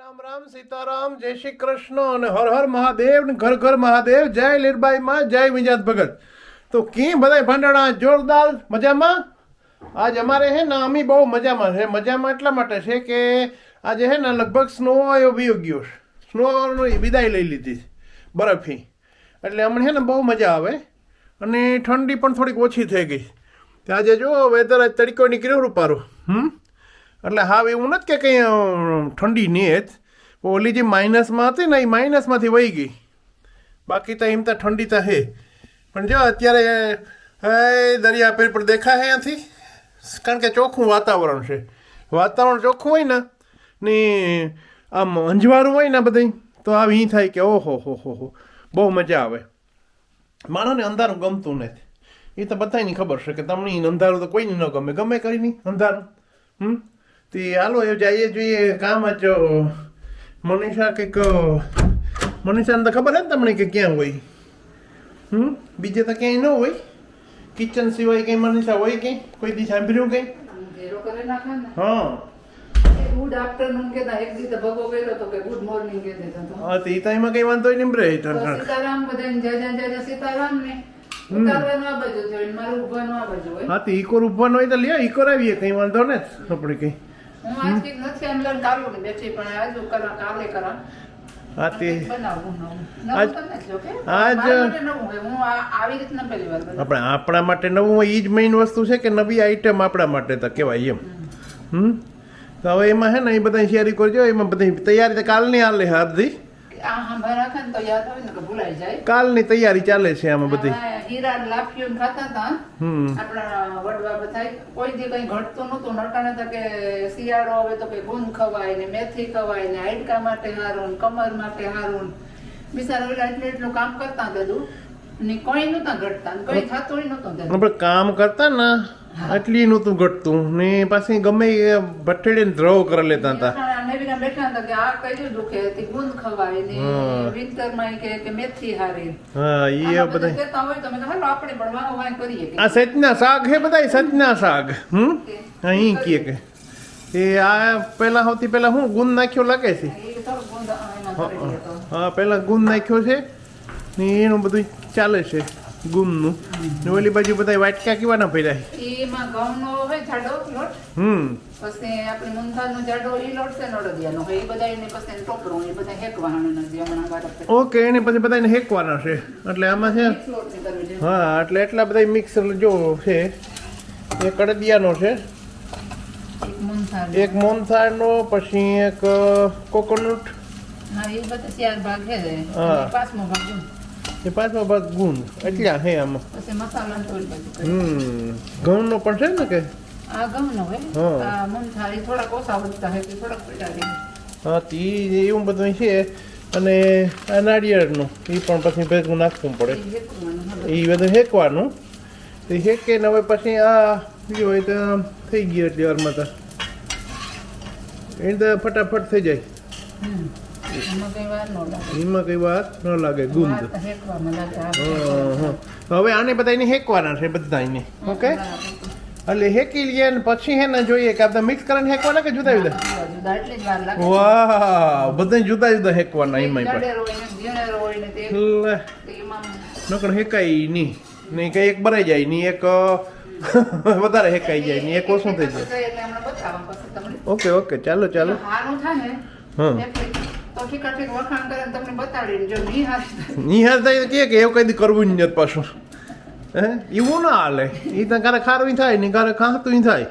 રામ રામ સીતારામ, જય શ્રી કૃષ્ણ અને હર હર મહાદેવ ઘર ઘર મહાદેવ, જય લીરબાઈ માં, જય વિજાત ભગત. તો કી બધાય ભંડાણા જોરદાર મજામાં? આજ અમારે હે ને અમી બહુ મજામાં છે. મજામાં એટલા માટે છે કે આજે હે ને, લગભગ સ્નો આવ્યો બી ગયો સ્નોની વિદાય લઈ લીધી બરફી. એટલે હમણાં હે ને બહુ મજા આવે. અને ઠંડી પણ થોડીક ઓછી થઈ ગઈ. આજે જો વેધર આજ તડકો નીકળ્યો રૂપારો હમ? એટલે હાવ એવું નથી કે કંઈ ઠંડી નહીં જ. ઓલી જે માઇનસમાં હતી ને, એ માઇનસમાંથી વહી ગઈ. બાકી તો એમ તો ઠંડી તો હે. પણ જો અત્યારે, હે, દરિયા પેર પર દેખાય અહીંયાથી? કારણ કે ચોખ્ખું વાતાવરણ છે. વાતાવરણ ચોખ્ખું હોય ને ને આમ અંજવાળું હોય ને બધું તો આ ઈ થાય કે ઓહો, હો હો હો. બહુ મજા આવે. માણસને અંધારું ગમતું નથી. એ તો બધાની ખબર છે કે તમને અંધારું તો કોઈને ન ગમે. ગમે કરી નહીં અંધારું. હમ? તે હાલો એ જઈએ જોઈએ કામ જ મનીષા કંઈક મનીષાને તો ખબર હે ને તમને કે ક્યાં હોય? હમ? બીજે તો ક્યાંય ન હોય. કિચન સિવાય કંઈ મનીષા હોય કંઈ કોઈ દી સાંભળ્યું કંઈ? હા. ગુડ આફ્ટરનૂન કહેતા એક દી તો ભગો કર્યો તો કે ગુડ મોર્નિંગ કહી દેતા તો. હા તે એમાં કંઈ વાંધો નહીં બ્રે સીતારામ બધાને જય જય જય જય સીતારામ ને. ઉતારવાનું આ બાજુ જોઈને મારું ઉભવાનું આ બાજુ હોય હા તે ઈકોર ઉભવાનો હોય તો લ્યો ઈકોર આવીએ કંઈ વાંધો ને આપણે કંઈ. હું આજ કંઈક નથી અંદર કાલો ને બેઠી પણ આજુ કરા કાલે. આપણે માટે નવું એ જ મેઇન વસ્તુ છે કે નવી આઈટમ આપણા માટે તો કહેવાય એમ. હમ. તો હવે એમાં હે ને એ બધા શેરી કરજો. એમાં બધી તૈયારી તો કાલની હાલે હાર્દી કાલની તૈયારી ચાલે છે આમાં બધી. હીરા લાફીઓ ખાતા હતા. આપણા વડવા બધા કોઈ દી કઈ ઘટતું નતું નટાણે તો કે શિયાળો આવે તો કે ગુંદ ખવાય ને મેથી ખવાય ને હાડકા માટે હારું કમર માટે હારું બિચારા ઓલા એટલું એટલું કામ કરતા બધું ને કોઈ નતા ઘટતા ને કઈ થતું નતું આપણે કામ કરતા ને એટલી નહોતું ઘટતું. ને પાછી ગમે એ દ્રવ કરી લેતા હતા. આ બેઠા હતા કે આ કયું દુખે તે ગુંદ ખવાય ને હા. માં કે કે મેથી હારી. હા એ આમાં બધા કહેતા હોય તો મેં હાલો આપણે પણ વાહ વાહ કરીએ આ સજના શાક હે બધાય સજના શાક હમ? અહીં કે કે. એ આ પેલા સૌથી પેલા હું ગુંદ નાખ્યો લાગે છે? હા પેલા ગુંદ નાખ્યો છે ને એનું બધું ચાલે છે. ગુંદનું ને ઓલી બાજુ બધા વાટકા કેવાના ભર્યા એમાં ઘઉંનો હોય જાડો લોટ. હમ. પછી આપણે મૂંધાનો જાડો ઈ લોટ છે ને અડદિયાનો. હોય એ બધા એને પછી ટોપરું એ બધા હેકવાના નથી હમણાં વાળા ઓકે એને પછી બધાને હેકવાના છે. એટલે આમાં છે છે. હા એટલે એટલા બધા મિક્સ જો છે. એક અડદિયાનો છે. એક મોનથાળનો પછી એક કોકોનટ. હા એ બધા ચાર ભાગ છે. પાંચમો ભાગ. એ પાંચમા ભાગ ગુણ. એટલા હે આમાં. પછી મસાલા ને ઓલી બાજુ કરી. હમ. ઘઉંનો પણ છે ને કે? આ ઘઉંનો હોય હા. આ એ થોડાક ઓછા વધતા હોય તો થોડાક પીડા. હા તે એવું બધું છે. અને આ નાળિયેરનું એ પણ પછી ભેગું નાખવું પડે. એ બધું હેકવાનું. તે હેકે ને હવે પછી આ બીજું હોય તો થઈ ગયું એટલી વારમાં તો. એ તો ફટાફટ થઈ જાય. એમાં કઈ વાર ન લાગે. ગુંદ. હવે આને બધા એને હેકવાના છે બધા એને ઓકે? એટલે હેકી લઈએ ને પછી હે ને જોઈએ કે આપણે મિક્સ કરીને હેકવાના કે જુદા જુદા? વાહ બધા જુદા જુદા હેકવાના એમાં પણ નકર હેકાય નહીં. નહીં કઈ એક ભરાઈ જાય નહીં એક વધારે હેકાઈ જાય નહીં એક ઓછું થઈ જાય. ઓકે ઓકે ચાલો ચાલો. હા. ઠીક વખાણ કરે તમને બતાડીને જો નહીં હારી નિહાર થાય તો કે એવું કઈ કરવું જ નથી પાછું. હે? એવું ના હાલે. એ તો ક્યારે ખારું થાય ને ક્યારે ખાતું થાય.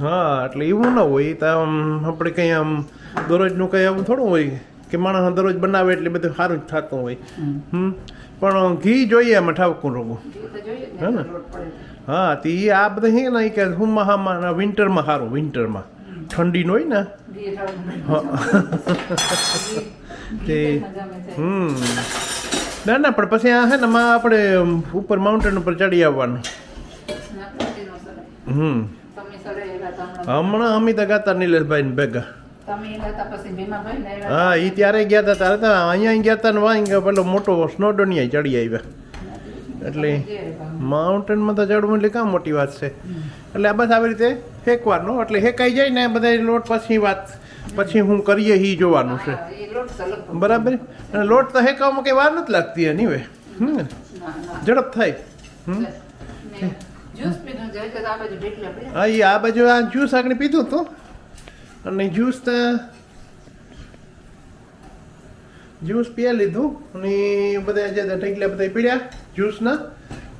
હા? એટલે એવું ના હોય. તો આમ આપણે કંઈ આમ દરરોજનું કંઈ આવું થોડું હોય કે માણસ દરરોજ બનાવે એટલે બધું સારું જ થતું હોય. હમ. પણ ઘી જોઈએ એમાં ઠાવકું રોગું હે ને? હા તે એ આ બધા હે ને કે હુંમાં હામાં વિન્ટરમાં સારું વિન્ટરમાં ઠંડી હોય ને? તે-. હમ. ના ના પણ પછી આ હે ને માં આપણે ઉપર માઉન્ટેન ઉપર ચડી આવવાનું. હમ. હમણાં. અમિતા ગાતા નિલેશભાઈ ને ભેગા હા એ ત્યારે ગયા હતા ત્યારે તો અહીંયા ગયા હતા ને વાંઈ પેલો મોટો સ્નોડોનિયા ચડી આવ્યા. એટલે માઉન્ટેનમાં તો ચડવું એટલે કાં મોટી વાત છે. એટલે આ બસ આવી રીતે ફેંકવાનો એટલે હેકાઈ જાય ને બધા લોટ પછી વાત પછી હું કરીએ એ જોવાનું છે. બરાબર? અને લોટ તો હેકાવામાં કંઈ વાર નથી લાગતી એની વે. ઝડપ થાય. હા એ આ બાજુ આ જ્યુસ આગળ પીધું હતું. અને જ્યુસ તો જ્યુસ પીએ લીધું. અને બધા જે ઢેકલા બધા પીડ્યા. જ્યુસના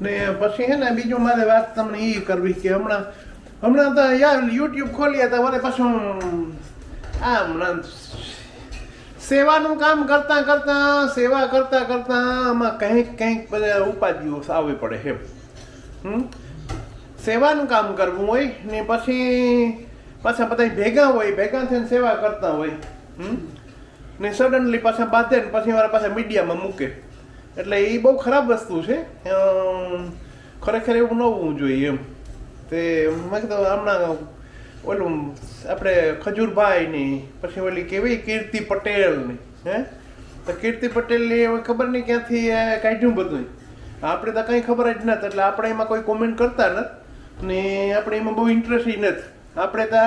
ને? પછી હે ને બીજું મારે વાત તમને એ કરવી કે હમણાં હમણાં તો યાર યુટ્યુબ ખોલીએ તો મારે પાછું આ હમણાં સેવાનું કામ કરતા કરતા, સેવા કરતા કરતા આમાં કંઈક કંઈક બધા ઉપાધિઓ આવવી પડે એમ. હમ? સેવાનું કામ કરવું હોય ને પછી પાછા બધા ભેગા હોય, ભેગા થઈને સેવા કરતા હોય? ને સડનલી પાછા બાંધે ને પછી મારા પાછા મીડિયામાં મૂકે. એટલે એ બહુ ખરાબ વસ્તુ છે. ખરેખર એવું ન હોવું જોઈએ એમ. તે મેં કીધું હમણાં ઓલું આપણે ખજૂરભાઈની, પછી ઓલી કેવી કીર્તિ પટેલની હે? તો કીર્તિ પટેલની ખબર નહીં ક્યાંથી કાઢ્યું બધું આપણે તો કંઈ ખબર જ નથી, એટલે આપણે એમાં કોઈ કોમેન્ટ કરતા નથી. ને આપણે એમાં બહુ ઇન્ટરેસ્ટ નથી. આપણે તો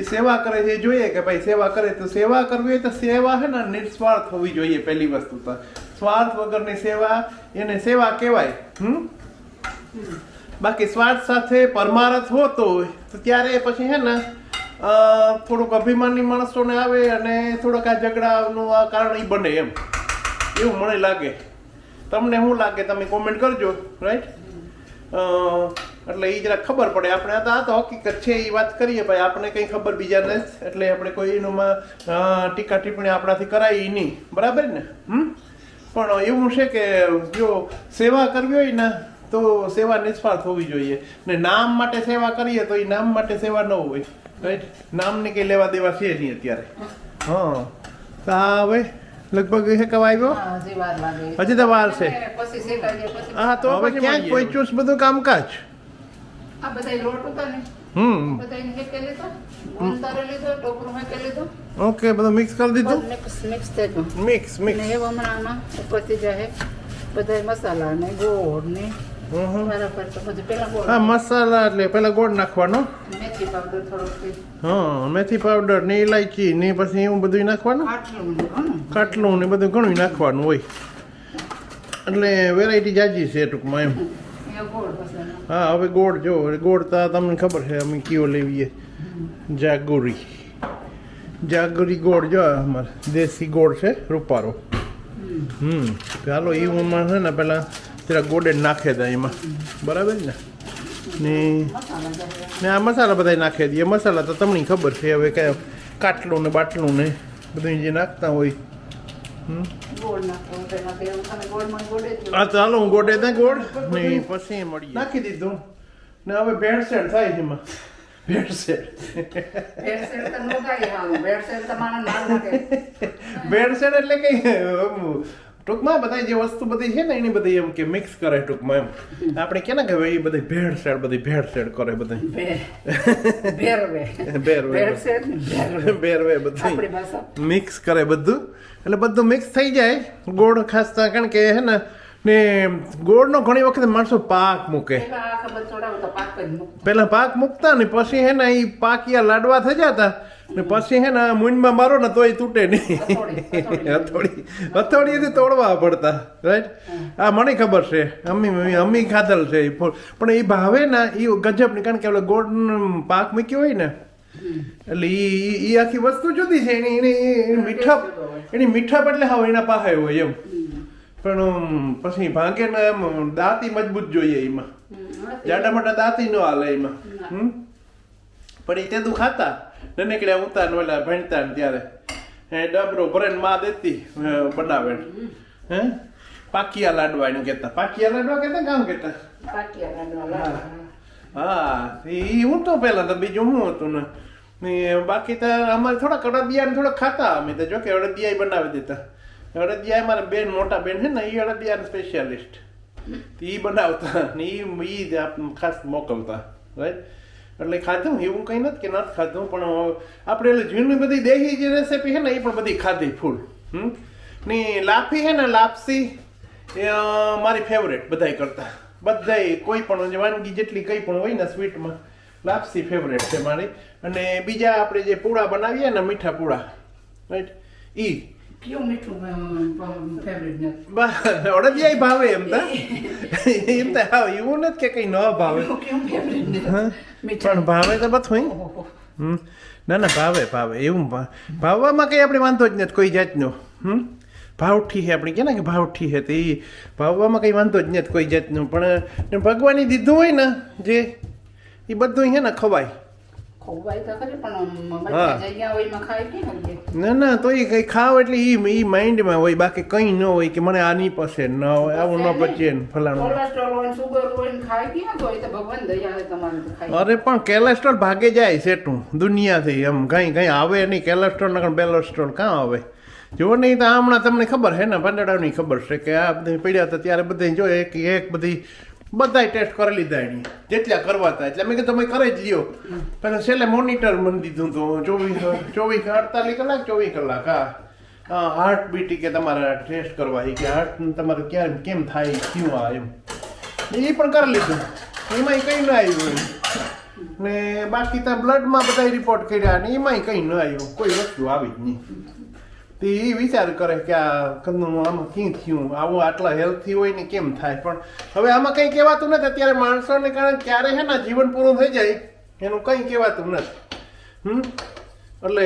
એ સેવા કરે છે જોઈએ કે ભાઈ સેવા કરે. તો સેવા કરવી હોય તો સેવા છે ને, નિસ્વાર્થ હોવી જોઈએ પહેલી વસ્તુ તો. સ્વાર્થ વગરની સેવા, એને સેવા કહેવાય, હમ? બાકી સ્વાર્થ સાથે પરમારથ હોતો હોય, તો ત્યારે પછી હે ને થોડુંક અભિમાની માણસોને આવે અને થોડોક આ ઝઘડાનું આ કારણ એ બને એમ. એવું મને લાગે. તમને શું લાગે? તમે કોમેન્ટ કરજો રાઈટ એટલે એ જરા ખબર પડે. આપણે આ તો હકીકત છે એ વાત કરીએ ભાઈ. આપણે કંઈ ખબર બીજા એટલે આપણે કોઈ એનુંમાં ટીકા ટિપ્પણી આપણાથી કરાય નહીં. બરાબર ને? હમ? પણ એવું છે કે જો સેવા કરવી હોય ને તો સેવા નિસ્વાર્થ હોવી જોઈએ. ને નામ માટે સેવા કરીએ તો એ નામ માટે સેવા ન હોય. રાઈટ નામની કંઈ લેવા દેવા છે નહીં અત્યારે. હા. તો હા હવે લગભગ હે કવા આવ્યો? હજી વાર લાગે. હજી તો વાર છે. હા તો હવે ક્યાંક પહોંચ્યું ચૂસ બધું કામકાજ? આ બધા લોટ હતા ને હમ બધાય હેકે લીધો? લીધું? ઓકે બધું મિક્સ કરી દીધું મિક્સ મિક્સ થઈ ગયું મિક્સ મિક્સ એવા હમણાં ઉપરથી જાય બધાય મસાલા ને ગોળ ને બધું હા મસાલા એટલે પેલા ગોળ નાખવાનો હા મેથી પાવડર ને ઇલાયચી ને પછી એવું બધું નાખવાનું કાટલું ને બધું ઘણું નાખવાનું હોય એટલે વેરાયટી જાજી છે ટૂંકમાં એમ ગોળ હા હવે ગોળ જો ગોળ તો તમને ખબર છે અમે કયો લેવીએ જાગુરી જાગુરી ગોળ જો અમારે દેશી ગોળ છે રૂપારો. હમ. ચાલો એ ઉંમર છે ને પેલા જરા ગોડે નાખે દે એમાં. બરાબર ને? ને ને આ મસાલા બધા નાખી દઈએ મસાલા તો તમને ખબર છે હવે કે કાટલું ને બાટલું ને બધું જે નાખતા હોય. હા તે ચાલો હું ગોડે દે ગોળ ને પછી મળીએ. નાખી દીધું. ને હવે ભેળસેળ થાય છે એમાં. ભેળસેળ એટલે કઈ ટૂંકમાં બધા જે વસ્તુ બધી છે ને એની બધી એમ કે મિક્સ કરે ટૂંકમાં એમ. આપણે કે કહેવાય એ બધી ભેળસેળ બધી ભેળસેળ કરે બધી ભેરવે. ભેરવે. બધી મિક્સ કરે બધું. એટલે બધું મિક્સ થઈ જાય. ગોળ ખાસ કારણ કે હે ને ને ગોળનો ઘણી વખત માણસો પાક મૂકે. તો પાક મૂકતા. ને પછી હે ને એ પાકિયા લાડવા થઈ જતા ને પછી હે ને મૂંડમાં મારો ને તોય તૂટે નહીં. હથોડી, હથોડી. હથોડી હથોડીએથી તોડવા પડતા રાઈટ આ મને ખબર છે. અમ્મી અમ્મી ખાધલ છે એ પણ એ ભાવે ને એ ગજબની કારણ કે આપણે ગોળ પાક મૂક્યો હોય ને એટલે એ ઈ આખી વસ્તુ જુદી છે. એની એની એની મીઠા એની મીઠા એટલે હવે એના પાસે હોય એમ. પણ પછી ભાંગે ને એમ દાંતી મજબૂત જોઈએ એમાં. જાડા મોટા દાંતી ન હાલે એમાં. હમ? પણ એ તે તું ખાતા. નનકડ્યા ઉતા ને ઓલા ભણતા ને ત્યારે. હે ડબરો ભરે માં દેતી બનાવે હે? પાકિયા લાડવા એને કહેતા. પાકિયા લાડવા કહેતા કામ કહેતા? પાકિયા લાડવા. હા. એ હું તો પેલા તો બીજું હું હતું ને. ને બાકી તો અમારે થોડાક અડદિયા ને થોડાક ખાતા અમે તો. જો કે અડદિયા બનાવી દેતા અડદિયા મારા બેન, મોટા બેન છે ને એ અડદિયા સ્પેશિયાલિસ્ટ એ બનાવતા, ને એ એ ખાસ મોકલતા રાઈટ એટલે ખાધું, એવું કંઈ નથી કે નથી ખાધું, પણ આપણે એટલે જૂની બધી દેહી જે રેસીપી છે ને એ પણ બધી ખાધી ફૂલ, હમ? ને લાફી છે ને, લાપસી, એ મારી ફેવરેટ બધાય કરતા. બધાય કોઈ પણ વાનગી જેટલી કંઈ પણ હોય ને સ્વીટમાં લાપસી ફેવરેટ છે મારી. અને બીજા આપણે જે પૂળા બનાવીએ ને, મીઠા પૂળા રાઈટ ઈ કયું મીઠું ફેવરેટ નથી ઓળદિયાય ભાવે એમ તા એમ તો હા એવું નથી કે કંઈ ન ભાવે પણ ભાવે તો બધું ના ના ભાવે ભાવે એવું ભાવવામાં કંઈ આપણે વાંધો જ નથી કોઈ જાતનો હમ ભાવઠી છે આપણે કે ને કે ભાવઠી છે તે એ ભાવવામાં કંઈ વાંધો જ નથી કોઈ જાતનું પણ ભગવાને દીધું હોય ને જે એ બધું છે ને ખવાય ને ના ના તો એ કંઈ ખાવ એટલે એ એ માઇન્ડમાં હોય બાકી કંઈ ન હોય કે મને આ નહીં પસે ન હોય આવું ન પચે ને ફલાણું. કોલેસ્ટ્રોલ હોય સુગર હોય ને ખાય તો? એ ભગવાન દયા છે તમારે અરે પણ કેલેસ્ટ્રોલ ભાગે જાય સેટું દુનિયાથી એમ કંઈ કંઈ આવે નહીં કેલેસ્ટ્રોલ ને બેલેસ્ટ્રોલ કાં આવે? જુઓ નહીં તો હમણાં તમને ખબર છે ને પાંદડાની ખબર છે કે આ બધી પડ્યા હતા ત્યારે બધે જો એક એક બધી બધાય ટેસ્ટ કરી લીધા એની. જેટલા કરવા હતા એટલે. મેં કીધું, તમે કરી જ લ્યો. પણ છેલ્લે મોનિટર મને દીધું તો ચોવીસ ચોવીસ, અડતાલીસ કલાક, ચોવીસ કલાક, હા. હાર્ટ બીટી કે તમારે ટેસ્ટ કરવા કે હાર્ટ તમારે ક્યાં, કેમ થાય ક્યું આ એમ. એ પણ કરી લીધું. એમાંય કંઈ ન આવ્યું ને બાકી ત્યાં બ્લડમાં બધા રિપોર્ટ કર્યા ને એમાંય કંઈ ન આવ્યું. કોઈ વસ્તુ આવી જ નહીં. તે એ વિચાર કરે કે આ કદનું આમાં ક્યાં થયું? આવું આટલા હેલ્થી હોય ને કેમ થાય? પણ હવે આમાં કંઈ કહેવાતું નથી. અત્યારે માણસોને કારણે ક્યારે છે ને જીવન પૂરું થઈ જાય એનું કંઈ કહેવાતું નથી. હમ? એટલે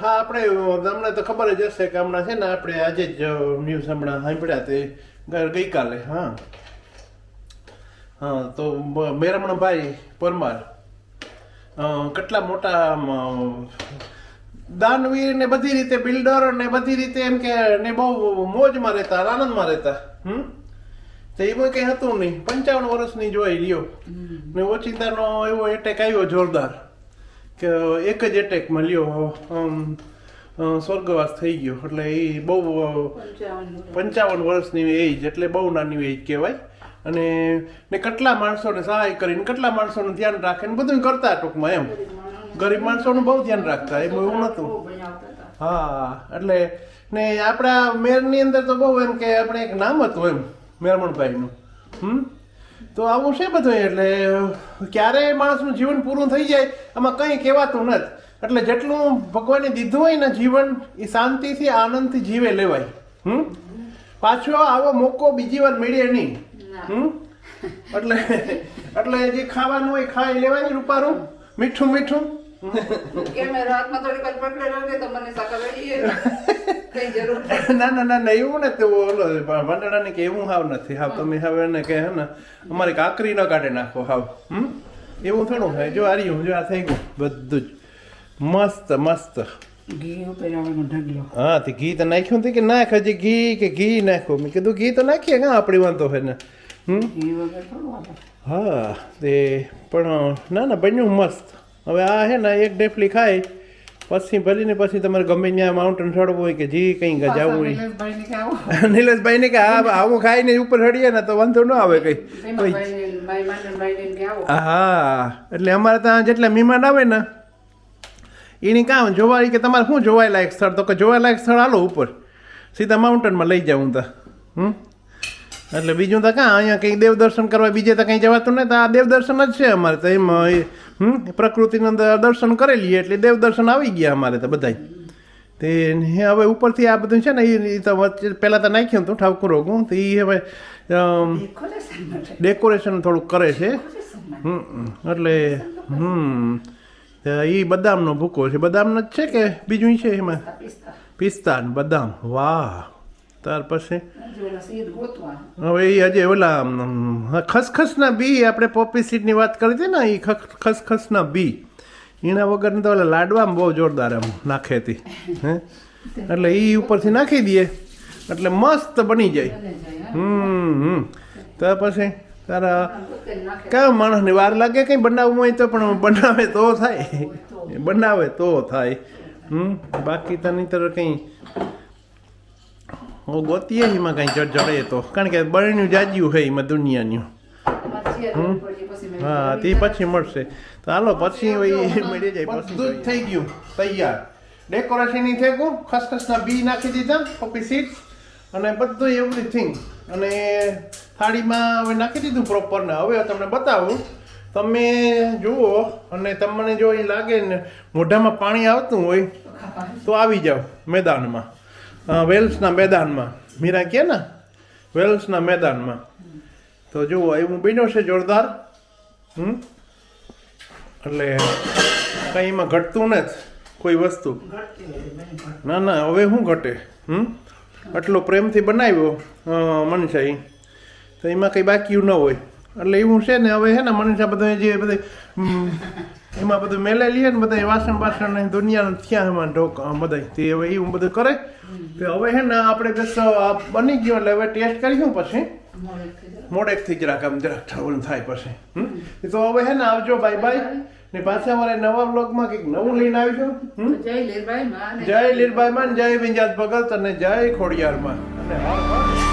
હા આપણે તમને તો ખબર જ હશે કે હમણાં છે ને આપણે આજે જ ન્યૂઝ હમણાં સાંભળ્યા તે ગઈકાલે હા. હા તો મેરમણભાઈ પરમાર કેટલા મોટા અમ, દાનવીર ને બધી રીતે બિલ્ડર ને બધી રીતે એમ કે ને બહુ મોજમાં રહેતા આનંદમાં રહેતા હમ? તો એમાં કંઈ હતું નહીં. પંચાવન વર્ષની જોઈ લ્યો. ને ઓચિંતાનો એવો એટેક આવ્યો જોરદાર કે એક જ એટેકમાં લ્યો સ્વર્ગવાસ થઈ ગયો. એટલે એ બહુ પંચાવન પંચાવન વર્ષની એજ એટલે બહુ નાની એજ કહેવાય. અને ને કેટલા માણસોને સહાય કરીને કેટલા માણસોનું ધ્યાન રાખે ને બધું કરતા ટૂંકમાં એમ. ગરીબ માણસોનું બહુ ધ્યાન રાખતા એમ એવું નહોતું. હા એટલે ને આપણા મેરની અંદર તો બહુ એમ કે આપણે એક નામ હતું એમ મેરમણભાઈનું. હમ? તો આવું છે બધું એટલે ક્યારે માણસનું જીવન પૂરું થઈ જાય આમાં કંઈ કહેવાતું નથી. એટલે જેટલું ભગવાને દીધું હોય ને જીવન એ શાંતિથી આનંદથી જીવે લેવાય. હમ? પાછો આવો મોકો બીજી વાર મળે નહીં. હમ? એટલે એટલે જે ખાવાનું હોય ખાઈ લેવાય રૂપારું મીઠું મીઠું. ના ના ના ના એવું નથી ઓલો ભંડારાને કે એવું હાવ નથી. હાવ તમે હવે એને કે હે ને અમારી કાકરી ન કાઢે નાખો હાવ હમ? એવું થોડું થાય. જો આ રહ્યું જો આ થઈ ગયું બધું જ. મસ્ત મસ્ત. હા તે ઘી તો નાખ્યું હતું કે નાખ હજી ઘી કે ઘી નાખો. મેં કીધું ઘી તો નાખીએ કાં આપણી વાંધો હોય ને? હમ? હા તે પણ ના ના બન્યું મસ્ત. હવે આ છે ને એક ડેફલી ખાય પછી ભરીને પછી તમારે ગમે ત્યાં માઉન્ટેન ચડવું હોય કે જે કંઈ જવું હોય. નિલેશભાઈ ને કે આ આવું ખાઈને ઉપર ચડીએ ને તો વાંધો ન આવે કઈ. હા એટલે અમારે ત્યાં જેટલા મહેમાન આવે ને એની કામ જોવા કે તમારે શું જોવાય લાયક સ્થળ? તો કે જોવા લાયક સ્થળ હાલો ઉપર. સીધા માઉન્ટેનમાં લઈ જાઉં તા. હમ? એટલે બીજું તો કાં અહીંયા કંઈ દેવ દર્શન કરવા બીજે તો કંઈ જવાતું નહીં તો આ દેવ દર્શન જ છે અમારે તો એમાં એ, હમ પ્રકૃતિનું અંદર દર્શન કરી લઈએ એટલે દેવ દર્શન આવી ગયા અમારે તો બધાય. તે હવે ઉપરથી આ બધું છે ને એ તો વચ્ચે પહેલાં તો નાખ્યું હતું ઠાકુર રોગું તો એ હવે ડેકોરેશન થોડુંક કરે છે. હમ એટલે હમ એ બદામનો ભૂકો છે. બદામનો જ છે કે બીજું છે એમાં? પિસ્તા. પિસ્તા ને બદામ. વાહ. ત્યાર પછી? હવે એ હજે ઓલા ખસખસના બી આપણે પોપી સીડની વાત કરી હતી ને એ ખસખસના બી. એના વગર તો ઓલા લાડવામાં બહુ જોરદાર એમ નાખે હતી હે? એટલે એ ઉપરથી નાખી દઈએ એટલે મસ્ત બની જાય. હમ હમ. ત્યાર પછી તારા કયા માણસને વાર લાગે કંઈ બનાવવું હોય તો પણ બનાવે તો થાય. બનાવે તો થાય. હમ બાકી તો નહીં તો કંઈ હું ગોતીએ એમાં કંઈ જડ જડે તો. કારણ કે બળણ્યું જાજ્યું છે એમાં દુનિયાનું. તમારે ચેર કરવી પડે, પછી મેં હા તે પછી મળશે. તો હાલો પછી મળી જાય બધું થઈ ગયું. તૈયાર. ડેકોરેશન થઈ ગયું. ખસખસના બી નાખી દીધા પોપી સીડ્સ અને બધું એવરીથિંગ અને થાળીમાં હવે નાખી દીધું પ્રોપર ને. હવે તમને બતાવું. તમે જુઓ અને તમને જો અહીં લાગે ને મોઢામાં પાણી આવતું હોય તો આવી જાઓ મેદાનમાં. વેલ્સના મેદાનમાં. મીરા કહે ને? વેલ્સના મેદાનમાં. તો જુઓ એવું બન્યો છે જોરદાર. હમ? એટલે કંઈ એમાં ઘટતું નથી, કોઈ વસ્તુ. ના ના, હવે શું ઘટે? હમ? આટલો પ્રેમથી બનાવ્યો મનસાઈ. તો એમાં કંઈ બાકી ન હોય. એટલે એવું છે ને, હવે છે ને, મનસા બધા જે બધે એમાં બધું મેલે લઈએ ને બધા વાસણ બાસણ દુનિયાનું થયા એમાં ઢોક બધા તે હવે એવું બધું કરે. તો હવે છે ને આપણે બસ આ બની ગયો એટલે હવે ટેસ્ટ કરીશું પછી. મોડેકથી જરાક આમ જરાક ટ્રબલ થાય પછી. હમ? તો હવે હે ને આવજો બાય બાય ને પાછા અમારે નવા બ્લોગમાં કંઈક નવું લઈને આવીશું. જય લીરબાઈ માં જય લીરબાઈ માં જય વિંજાત ભગત અને જય ખોડિયાર માં. અને હર હર